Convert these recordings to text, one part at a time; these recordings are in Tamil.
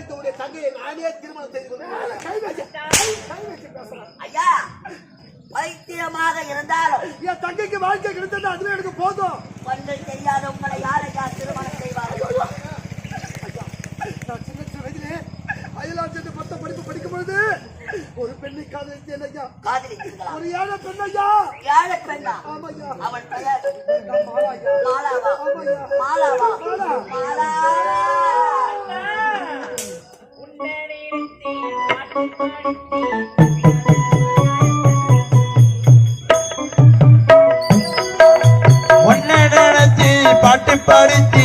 இந்த உடைய தங்கையை நானே திருமணம் செய்து கொள்கிறேன் கை வச்சு கை கை வச்சு பேசுறான் ஐயா வைத்தியமாக இருந்தாலும் என் தங்கைக்கு வாழ்க்கை கிடைத்தது அதுவே எனக்கு போதும். ஒன்று தெரியாத உங்களை யாரையா திருமணம் செய்வார்கள்? ஐயா, நான் சின்ன சின்ன வயதிலே அயலாட்சியத்தை பத்த படிப்பு படிக்கும் பொழுது ஒரு பெண்ணை காதலித்தேன் ஐயா. ஒரு ஏழை பெண் ஐயா. ஏழை பெண்ணா? ஆமையா அவள் பெயர்? மாலாயா மாலாவா? ஆமையா மாலாவா? பாட்டு பாடிச்சு.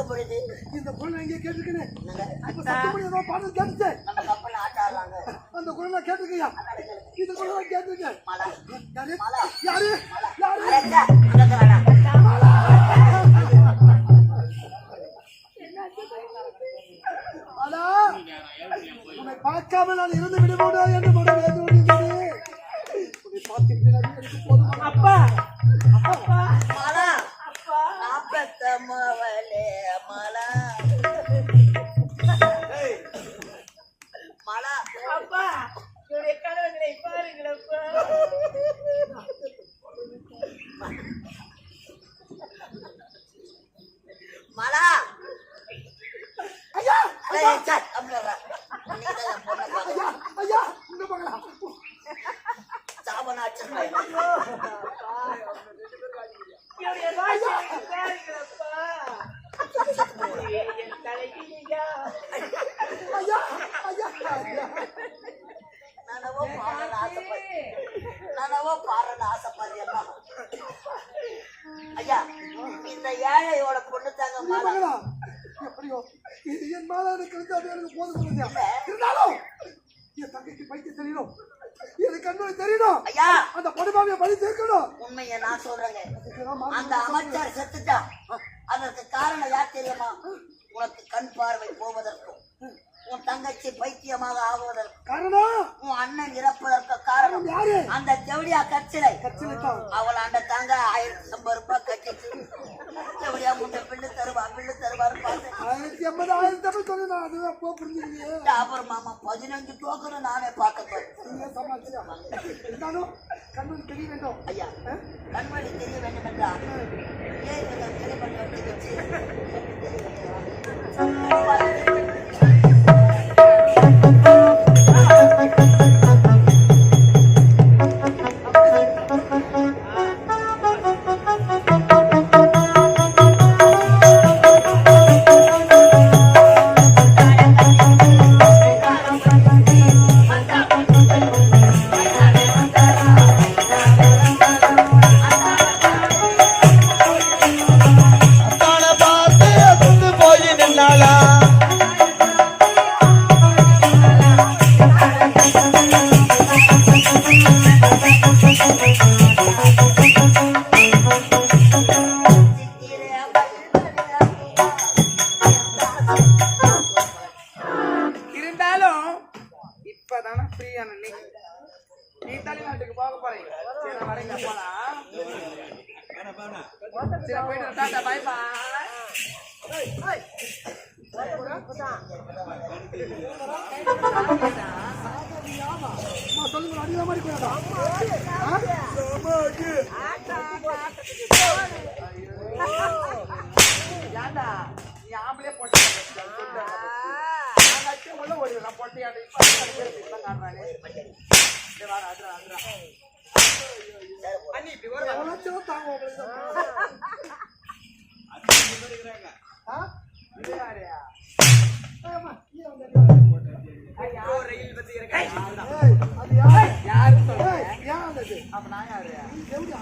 படிக்கும் பொழுது இந்த குரலை எங்கே கேட்டிருக்கேன் பாடல் கேட்டுச்சு. நம்ம கப்பல் ஆட்டாடுறாங்க அந்த குரலை கேட்டிருக்கியா? இந்த குரலை கேட்டிருக்கேன் மலா. யாரு? மலா. யாரு? யாரு? அழைச்சா அங்க வேணாம் ஆனா உன்னை பார்க்காம நான் இருந்து விடுவோடா என்று மனம் வேதனை உன்னை பார்த்து விட்டால் எனக்கு போதும் அப்பா. மலா எனக்கு வந்து அது எனக்கு போதும் இல்லையா இருந்தாலும் என் தங்கைக்கு பைத்தியம் தெரியணும். எனக்கு கண்ணு தெரியணும். ஐயா! அந்த படுபாவிய பழி தீர்க்கணும் உண்மையை நான் சொல்றேங்க. அந்த அமைச்சர் அதற்கு காரணம் யார் தெரியுமா? உனக்கு கண் பார்வை போவதற்கும் உன் தங்கச்சி பைத்தியமாக ஆகுவதற்கும் காரணம்? உன் அண்ணன் இறப்பதற்கு காரணம் அந்த செவடியா கச்சிலை. அவள் அந்த தாங்க ஆயிரத்தி ஐம்பது ரூபாய் கட்டிச்சு. தருவா பில்லு தருவான்னு பார்த்தேன் ஆயிரத்தி எண்பது ஆயிரத்தி ஐம்பது சொல்லி நான் அதுதான் போ புரிஞ்சுக்கிறீங்க. அப்புறம் மாமா பதினஞ்சு டோக்கனு நானே பார்க்க போறேன் சமாளிச்சியா இருந்தாலும் கண்ணு தெரிய வேண்டும். ஐயா கண்மணி தெரிய வேண்டும் என்றால் ஏன் இவங்க கிளம்பி கடைக்கு போலாம். சில போயிட்டு தாத்தா பாய் பாய் சொல்லுங்க அடிக்கிற மாதிரி ஏண்டா டேய் வாடா அதுடா அண்ணி இப்படி வர உழைச்சதும் தாங்க உங்களுக்கு ஆ? இது யாரையா ஏம்மா, கீழே வந்து ஐயா ரயில் பத்தி இருக்கா ஏய், அது யாரு? யாரு சொல்ற ஏய், ஏன் அந்த இது? அப்ப நான் யாரு நீ எப்படியா?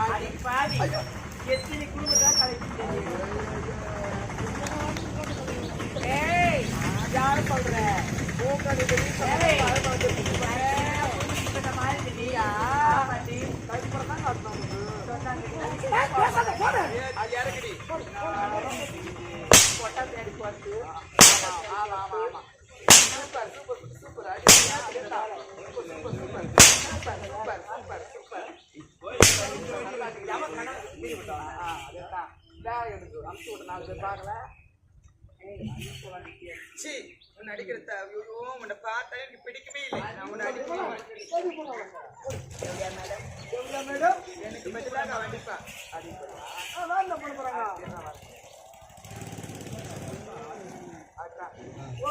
ஆடி பாடி எத்தனை குடும்பத்தா கலைக்கு ஏய் யாரு சொல்ற மூக்கடி வெளிய சொல்ற மாதிரி நீயா பாட்டி கைப்புறம் தான் காட்டணும் ஏய், பேசாத, போடு. அது யாருக்குடி கொட்டா தேடி பார்த்து ஆமா ஆமா ஆமா ஆமா சூப்பர் சூப்பர் சூப்பர் அடி super super super super super super super நல்லா இருக்கு. ஆ, அதுதான். வேற எனக்கு அமுச்சு விட்டு நாலு பேர் பார்க்கல. சீ, உன்னை அடிக்கிற த- ஐயோ, உன்னை பார்த்தா எனக்கு பிடிக்கவே இல்லை. நான் உன்னை. எவ்வளவு மேடம்? எனக்கு பதிலாக பண்ண போறாங்க. அதான். ஓ,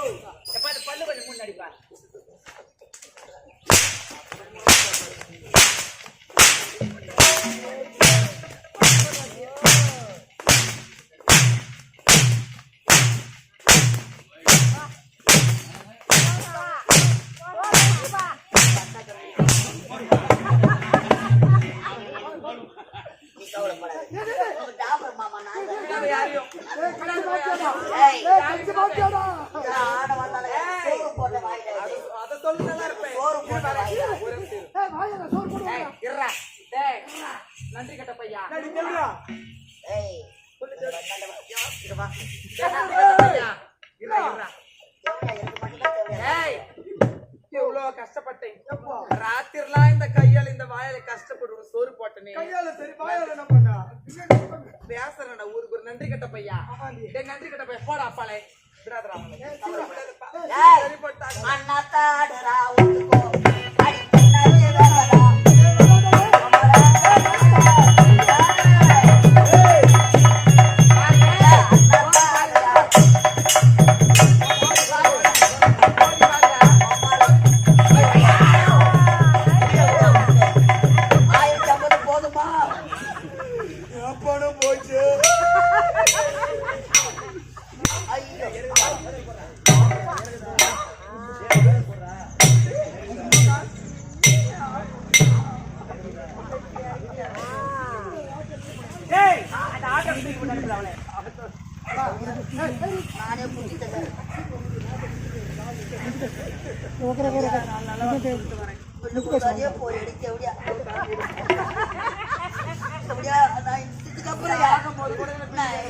நன்றி கட்ட பையா ஏய். எவ்வளவு கஷ்டப்பட்டேன் ராத்திரிலாம் இந்த கையால இந்த வாயால கஷ்டப்பட்டு சோறு போட்டனே கையால சரி, வாயால என்ன பண்ண? பேசுறேன்டா ஊருக்கு ஒரு நன்றி கட்ட பையா நன்றி கட்ட பையா போடா அப்பாலே அவனை.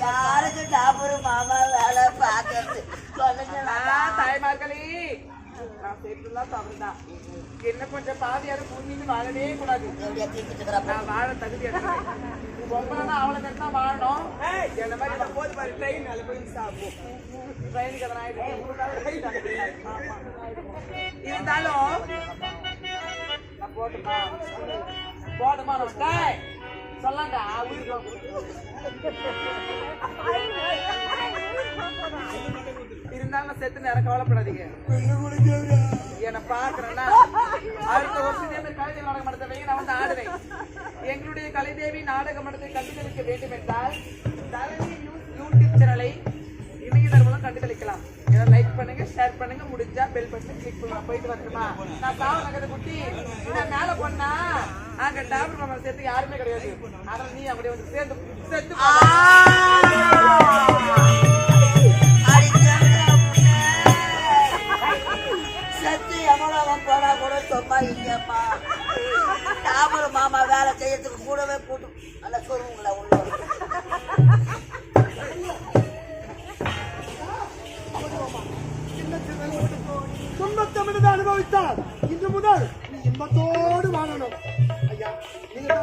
யாருக்கு டாபரும் மாமா வேலை பார்க்கறது தாய்மார்களே நான் செய்யறதெல்லாம் தவறுதான் என்ன கொஞ்சம் பாதியாரு பூமின்னு வாழவே கூடாது. நான் வாழ தகுதி பொம்பளைனா அவளை கட்டி தான் வாழணும் என்ன மாதிரி நான் போது பாரு ட்ரெயின் போய் சாப்பிடும் ட்ரெயினுக்கு அதை நான் இருந்தாலும் நான் போட்டுமா? போட்டுமா டேய் சொல்லாங்க இருந்தாலும் நான் செத்து நேரம் கவலைப்படாதீங்க. என்னை பார்க்கறேன்னா அடுத்த வருஷம் இதே மாதிரி கலைதேவி நாடகம் மன்றத்தை வைங்க நான் வந்து ஆடுவேன் எங்களுடைய கலைதேவி நாடக மன்றத்தை கண்டுகளிக்க வேண்டும் என்றால் தரணி யூடியூப் சேனலை இணையதளம் மூலம் கண்டுகளிக்கலாம் ஏன்னா லைக் பண்ணுங்க ஷேர் பண்ணுங்க முடிஞ்சா பெல் பட்டன் கிளிக் பண்ணுங்க. போயிட்டு வரணுமா நான் பாவ நகர குட்டி நான் மேல போனா அங்க டாபர் மாமா சேர்த்து யாருமே கிடையாது. அதனால நீ அப்படியே வந்து சேர்ந்து சேர்த்து போனா இல்லையாப்பா. சும்மா மாமா வேலை செய்யறதுக்கு கூடவே கூட்டு. நல்லா சொல்லுங்களா உள்ள துன்பத்தமிழ் அனுபவித்தால் இன்று முதல் நீ இன்பத்தோடு வாழணும். ஐயா நீங்க